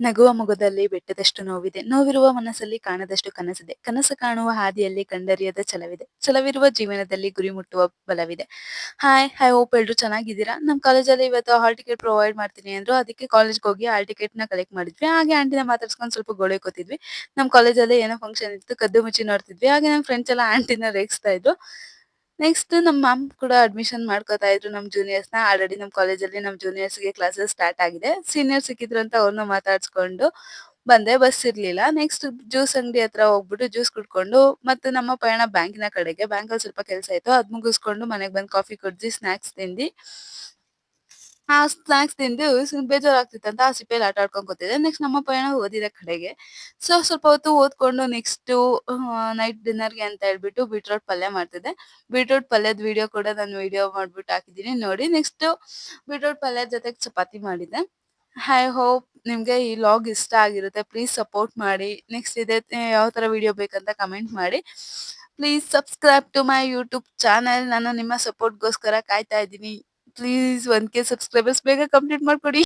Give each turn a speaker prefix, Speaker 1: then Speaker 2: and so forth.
Speaker 1: ನಗುವ ಮೊಗದಲ್ಲಿ ಬೆಟ್ಟದಷ್ಟು ನೋವಿದೆ. ನೋವಿರುವ ಮನಸ್ಸಲ್ಲಿ ಕಾಣದಷ್ಟು ಕನಸಿದೆ. ಕನಸು ಕಾಣುವ ಹಾದಿಯಲ್ಲಿ ಕಂಡರಿಯದ ಛಲವಿದೆ. ಛಲವಿರುವ ಜೀವನದಲ್ಲಿ ಗುರಿ ಮುಟ್ಟುವ ಬಲವಿದೆ. ಹಾಯ್ ಹೈ ಹೋಪ್ ಎಲ್ರು ಚೆನ್ನಾಗಿದ್ದೀರಾ? ನಮ್ಮ ಕಾಲೇಜಲ್ಲಿ ಇವತ್ತು ಹಾಲ್ ಟಿಕೆಟ್ ಪ್ರೊವೈಡ್ ಮಾಡ್ತೀನಿ ಅಂದ್ರು. ಅದಕ್ಕೆ ಕಾಲೇಜ್ ಹೋಗಿ ಹಾಲ್ ಟಿಕೆಟ್ನ ಕಲೆಕ್ಟ್ ಮಾಡಿದ್ವಿ. ಹಾಗೆ ಆಂಟಿನ ಮಾತಾಡ್ಸ್ಕೊಂಡು ಸ್ವಲ್ಪ ಗೋಳೆ ಕೂತಿದ್ವಿ ನಮ್ಮ ಕಾಲೇಜಲ್ಲಿ ಏನೋ ಫಂಕ್ಷನ್ ಇತ್ತು. ಕದ್ದು ಮುಚ್ಚಿ ನೋಡ್ತಿದ್ವಿ. ಹಾಗೆ ನಮ್ಮ ಫ್ರೆಂಡ್ಸ್ ಎಲ್ಲ ಆಂಟಿನ ರೇಗಿಸ್ತಾ ಇದ್ರು. ನೆಕ್ಸ್ಟ್ ನಮ್ಮ ಮ್ಯಾಮ್ ಕೂಡ ಅಡ್ಮಿಷನ್ ಮಾಡ್ಕೋತಾ ಇದ್ರು ನಮ್ಮ ಜೂನಿಯರ್ಸ್ನ. ಆಲ್ರೆಡಿ ನಮ್ಮ ಕಾಲೇಜಲ್ಲಿ ನಮ್ಮ ಜೂನಿಯರ್ಸ್ಗೆ ಕ್ಲಾಸಸ್ ಸ್ಟಾರ್ಟ್ ಆಗಿದೆ. ಸೀನಿಯರ್ ಸಿಕ್ಕಿದ್ರು ಅಂತ ಅವ್ರನ್ನ ಮಾತಾಡ್ಸ್ಕೊಂಡು ಬಂದೆ. ಬಸ್ ಇರ್ಲಿಲ್ಲ. ನೆಕ್ಸ್ಟ್ ಜ್ಯೂಸ್ ಅಂಗಡಿ ಹತ್ರ ಹೋಗ್ಬಿಟ್ಟು ಜ್ಯೂಸ್ ಕುಡ್ಕೊಂಡು ಮತ್ತೆ ನಮ್ಮ ಪಯಣ ಬ್ಯಾಂಕಿನ ಕಡೆಗೆ. ಬ್ಯಾಂಕ್ ಅಲ್ಲಿ ಸ್ವಲ್ಪ ಕೆಲಸ ಇತ್ತು. ಅದ್ ಮುಗಿಸ್ಕೊಂಡು ಮನೆಗೆ ಬಂದು ಕಾಫಿ ಕುಡ್ದಿ ಸ್ನಾಕ್ಸ್ ತಿಂದಿ ಆ ಸ್ನಾಕ್ಸ್ ತಿಂದು ಬೇಜಾರಾಗ್ತಿತ್ತು ಅಂತ ಆ ಸಿಪ್ಪೆಯಲ್ಲಿ ಆಟ ಆಡ್ಕೊಂಡು ಕೂತಿದ್ದೆ ನೆಕ್ಸ್ಟ್ ನಮ್ಮ ಪಯಣ ಓದಿದೆ ಕಡೆಗೆ. ಸೊ ಸ್ವಲ್ಪ ಹೊತ್ತು ಓದ್ಕೊಂಡು ನೆಕ್ಸ್ಟ್ ನೈಟ್ ಡಿನ್ನರ್ಗೆ ಅಂತ ಹೇಳ್ಬಿಟ್ಟು ಬೀಟ್ರೋಟ್ ಪಲ್ಯ ಮಾಡ್ತಿದ್ದೆ. ಬೀಟ್ರೋಟ್ ಪಲ್ಯದ ವಿಡಿಯೋ ಕೂಡ ನಾನು ವಿಡಿಯೋ ಮಾಡ್ಬಿಟ್ಟು ಹಾಕಿದ್ದೀನಿ. ನೋಡಿ ನೆಕ್ಸ್ಟ್ ಬೀಟ್ರೋಟ್ ಪಲ್ಯದ ಜೊತೆಗೆ ಚಪಾತಿ ಮಾಡಿದ್ದೆ. ಐ ಹೋಪ್ ನಿಮ್ಗೆ ಈ ಲಾಗ್ ಇಷ್ಟ ಆಗಿರುತ್ತೆ. ಪ್ಲೀಸ್ ಸಪೋರ್ಟ್ ಮಾಡಿ. ನೆಕ್ಸ್ಟ್ ಇದೇ ಯಾವ ತರ ವಿಡಿಯೋ ಬೇಕಂತ ಕಮೆಂಟ್ ಮಾಡಿ. Please subscribe to my YouTube channel ನಾನು ನಿಮ್ಮ ಸಪೋರ್ಟ್ಗೋಸ್ಕರ ಕಾಯ್ತಾ ಇದ್ದೀನಿ. ಪ್ಲೀಸ್ ಒನ್ ಕೆ ಸಬ್ಸ್ಕ್ರೈಬರ್ಸ್ ಬೇಗ ಕಂಪ್ಲೀಟ್ ಮಾಡ್ಕೊಡಿ